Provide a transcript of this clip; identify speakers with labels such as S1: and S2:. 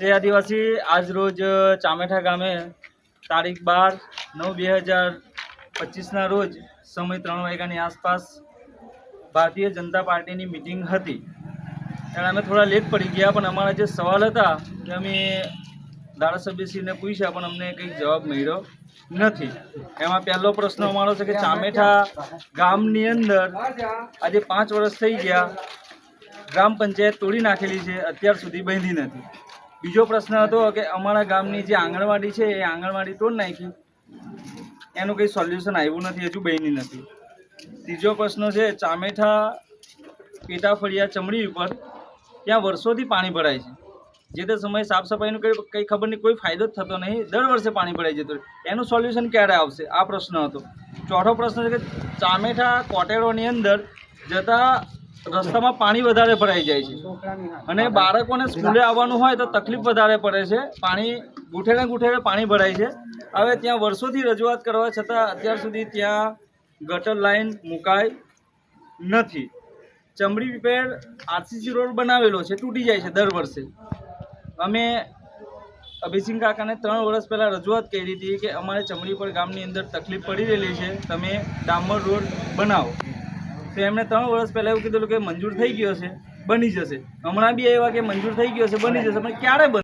S1: જય આદિવાસી આજ રોજ ચામેઠા ગામે તારીખ બાર નવ બે હજાર પચીસના રોજ સમય ત્રણ વાગ્યાની આસપાસ ભારતીય જનતા પાર્ટીની મિટિંગ હતી. અને અમે થોડા લેટ પડી ગયા, પણ અમારા જે સવાલ હતા તે અમે ધારાસભ્યશ્રીને પૂછ્યા, પણ અમને કંઈ જવાબ મળ્યો નથી. એમાં પહેલો પ્રશ્ન અમારો છે કે ચામેઠા ગામની અંદર આજે પાંચ વર્ષ થઈ ગયા, ગ્રામ પંચાયત તોડી નાખેલી છે, અત્યાર સુધી બાંધી નથી. બીજો પ્રશ્ન હતો કે અમારા ગામની જે આંગણવાડી છે, એ આંગણવાડી તોડ નાખી. એનું કંઈ સોલ્યુશન આવ્યું નથી, હજુ બની નથી. ત્રીજો પ્રશ્ન છે, ચામેઠા પેટા ફળિયા ચમડી ઉપર ત્યાં વર્ષોથી પાણી ભરાય છે. જે તે સમયે સાફ સફાઈનું કંઈ કંઈ ખબર નહીં, કોઈ ફાયદો જ થતો નહીં. દર વર્ષે પાણી ભરાઈ જતું. એનું સોલ્યુશન ક્યારે આવશે? આ પ્રશ્ન હતો. ચોથો પ્રશ્ન છે કે ચામેઠા કોટેરોની અંદર જતા રસ્તામાં પાણી વધારે ભરાઈ જાય છે. અને બાળકોને સ્કૂલે આવવાનું હોય તો તકલીફ વધારે પડે છે. પાણી ગુઠેડે ગુઠેડે પાણી ભરાય છે. હવે ત્યાં વર્ષોથી રજૂઆત કરવા છતાં અત્યાર સુધી ત્યાં ગટર લાઈન મુકાય નથી. ચમડી રિપેર આરસીસી રોડ બનાવેલો છે. તૂટી જાય છે દર વર્ષે. અમે અભિસિંહ કાકાને ત્રણ વર્ષ પહેલાં રજૂઆત કરી હતી કે અમારે ચમડી પર ગામની અંદર તકલીફ પડી રહેલી છે. તમે ડામર રોડ બનાવો. તો એમણે ત્રણ વર્ષ પહેલાં એવું કીધેલું કે મંજૂર થઈ ગયો છે, બની જશે. હમણાં બી એવા કે મંજૂર થઈ ગયો છે, બની જશે. પણ ક્યારે